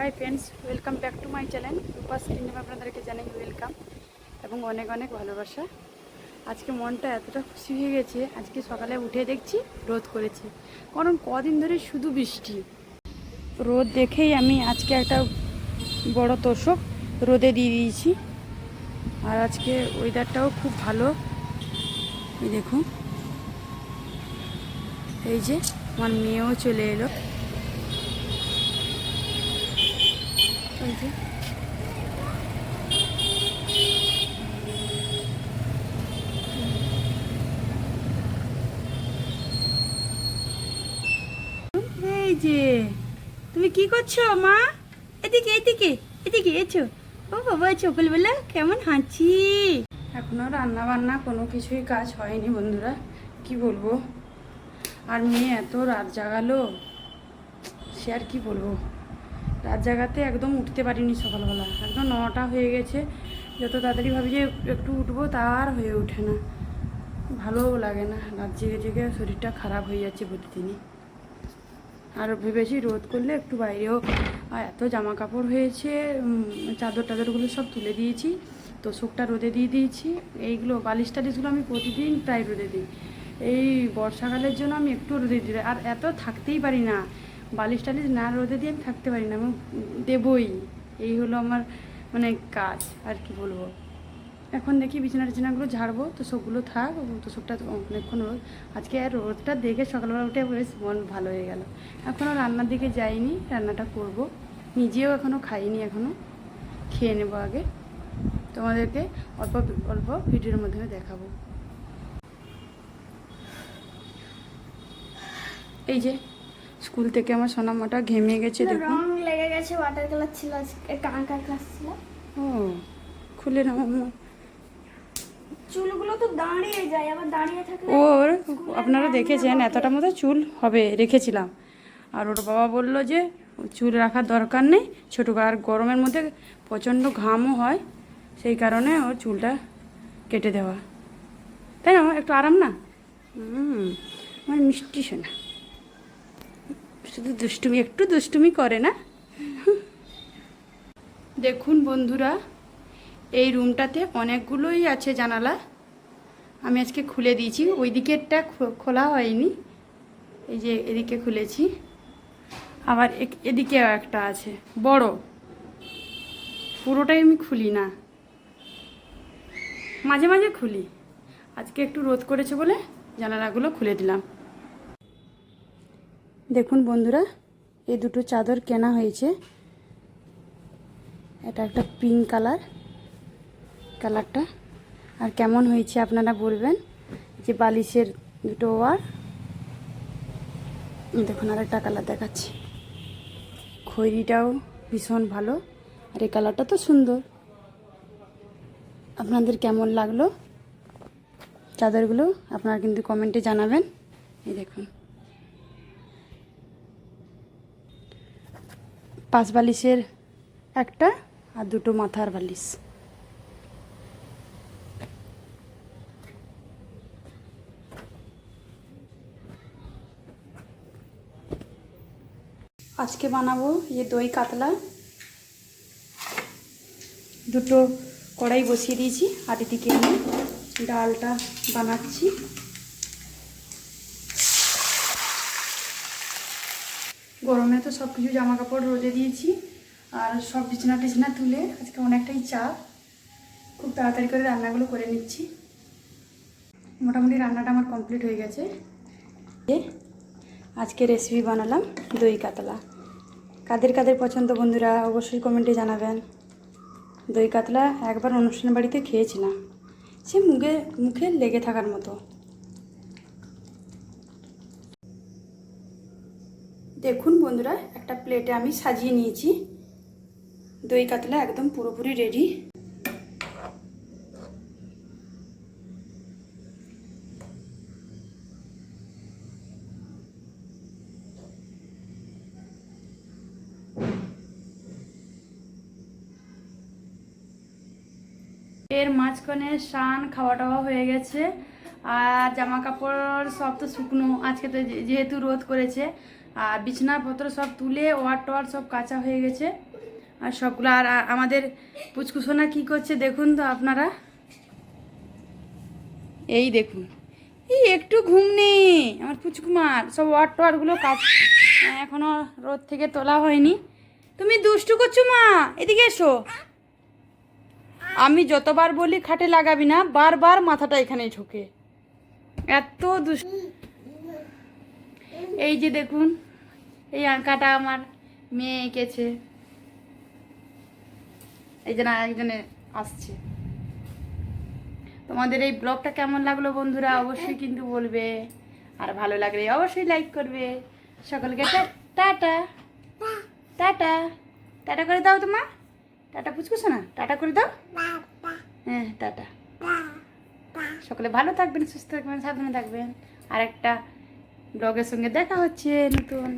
Hi friends welcome back to my channel Rupa's kingdom আপনাদেরকে জানাই welcome এবং অনেক অনেক ভালোবাসা। আজকে মনটা এতটা খুশি হয়ে গেছে, আজকে সকালে উঠে দেখছি রোদ করেছে। কারণ কদিন ধরে শুধু বৃষ্টি। রোদ দেখেই আমি আজকে একটা বড় তোষক রোদে দিয়ে দিয়েছি। আর আজকে ওয়েদারটাও খুব ভালো। দেখুন। এই যে আমার মেয়েও চলে এলো। এই যে। তুমি কি করছ মা? এদিকে এদিকে এদিকে এছো ও বাবা, সকালবেলা কেমন হাঁচি? এখনও রান্না বান্না কোনো কিছুই কাজ হয়নি বন্ধুরা, কি বলব? আর মেয়ে এত রাত জাগালো, সে আর কি বলব? রাত জাগাতে একদম উঠতে পারিনি সকালবেলা। একদম নটা হয়ে গেছে, যত তাড়াতাড়ি ভাবি যে একটু উঠবো তার হয়ে ওঠে না। ভালোও লাগে না, রাত জেগে জেগে শরীরটা খারাপ হয়ে যাচ্ছে প্রতিদিনই। আর ভেবেছি রোদ করলে একটু বাইরেও, আর এত জামা কাপড় হয়েছে চাদর টাদরগুলো সব তুলে দিয়েছি, তোষকটা রোদে দিয়ে দিয়েছি, এইগুলো বালিশ টালিশগুলো আমি প্রতিদিন প্রায় রোদে দিই। এই বর্ষাকালের জন্য আমি একটু রোদে দিই, আর এত থাকতেই পারি না। বালিশ টালিশ না রোদে দিয়ে আমি থাকতে পারি না, আমি দেবই। এই হলো আমার মানে কাজ, আর কি বলব? এখন দেখি বিছানা টিছানাগুলো ঝাড়বো, তো সবগুলো থাক, তো সবটা অনেকক্ষণ রোদ। আজকে আর রোদটা দেখে সকালবেলা উঠে বেশ মন ভালো হয়ে গেল। এখনও রান্নার দিকে যাইনি, রান্নাটা করব। নিজেও এখনও খাইনি এখনও, খেয়ে নেব আগে। তোমাদেরকে অল্প অল্প ভিডিওর মাধ্যমে দেখাবো। এই যে স্কুল থেকে আমার সোনামাটা ঘেমে গেছে দেখুন। রং লেগে গেছে ওয়াটার কালার ছিল আজকে আঁকার ক্লাস ছিল? ও খুলে নাও আম্মু। চুলগুলো তো দাঁড়িয়ে যায় আবার দাঁড়িয়ে থাকলে ওর আপনারা দেখেছেন এতটা মতো চুল হবে রেখেছিলাম। আর ওর বাবা বলল যে চুল রাখার দরকার নেই ছোটো আর গরমের মধ্যে প্রচণ্ড ঘামও হয় সেই কারণে ওর চুলটা কেটে দেওয়া। তাই না একটু আরাম না? হুম আমার মিষ্টি শোনা শুধু দুষ্টুমি, একটু দুষ্টুমি করে না? দেখুন বন্ধুরা, এই রুমটাতে অনেকগুলোই আছে জানালা। আমি আজকে খুলে দিয়েছি, ওই দিকেরটা খোলা হয়নি। এই যে এদিকে খুলেছি। আবার এদিকেও একটা আছে, বড়। পুরোটাই আমি খুলি না। মাঝে মাঝে খুলি। আজকে একটু রোদ করেছে বলে জানালাগুলো খুলে দিলাম। দেখুন বন্ধুরা, এই দুটো চাদর কেনা হয়েছে। এটা একটা পিঙ্ক কালার কালারটা আর কেমন হয়েছে আপনারা বলবেন? যে বালিশের দুটো ওয়ার। দেখুন আর একটা কালার দেখাচ্ছি। খৈরিটাও ভীষণ ভালো। আর এই কালারটা তো সুন্দর। আপনাদের কেমন লাগল? চাদরগুলো আপনারা কিন্তু কমেন্টে জানাবেন। এই দেখুন। পাঁচ বালিশের একটা আর দুটো মাথার বালিশ। আজকে বানাবো যে দই কাতলা। দুটো কড়াই বসিয়ে দিয়েছি, আর এদিকে আমি ডালটা বানাচ্ছি। গরমে তো সব কিছু জামা কাপড় রোদে দিয়েছি। আর সব বিছানা টিছানা তুলে আজকে অনেকটাই চাপ খুব তাড়াতাড়ি করে রান্নাগুলো করে নিচ্ছি। মোটামুটি রান্নাটা আমার কমপ্লিট হয়ে গেছে। আজকে রেসিপি বানালাম দই কাতলা। কাদের কাদের পছন্দ বন্ধুরা অবশ্যই কমেন্টে জানাবেন। দই কাতলা একবার অনুষ্ঠান বাড়িতে খেয়েছিলাম। সে মুখে মুখে লেগে থাকার মতো। দেখুন বন্ধুরা, একটা প্লেটে আমি সাজিয়ে নিয়েছি। দই কাতলা একদম পুরোপুরি রেডি এর মাঝখানে স্নান খাওয়া টাওয়া হয়ে গেছে, আর জামা কাপড় সব তো শুকনো, আজকে তো যেহেতু রোদ করেছে আর বিছানাপত্র সব তুলে ওয়ার টোয়ার সব কাঁচা হয়ে গেছে। আর সবগুলো, আর আমাদের পুচকুসোনা কি করছে দেখুন তো আপনারা। এই দেখুন। এই একটু ঘুম নেই, আমার পুচকুমার। সব ওয়ার টোয়ারগুলো কাজ এখনও রোদ থেকে তোলা হয়নি। তুমি দুষ্টু করছ মা, এদিকে এসো। আমি যতবার বলি খাটে লাগাবি না, বারবার মাথাটা এখানে ঝোঁকে এত দুষ্ট এই যে দেখুন এই আঁকাটা আমার মেয়ে এঁকেছে। এই যে না, একজনে আসছে। তোমাদের এই ব্লগটা কেমন লাগল বন্ধুরা? অবশ্যই কিন্তু বলবে। আর ভালো লাগলে অবশ্যই লাইক করবে। সকলকে টাটা। টাটা। টাটা করে দাও তোমা। টাটা পুচকুছো না টাটা করে দাও। হ্যাঁ টাটা। সকলে ভালো থাকবেন, সুস্থ থাকবেন, সাবধানে থাকবেন। আর একটা ব্লগের সঙ্গে দেখা হচ্ছে নতুন।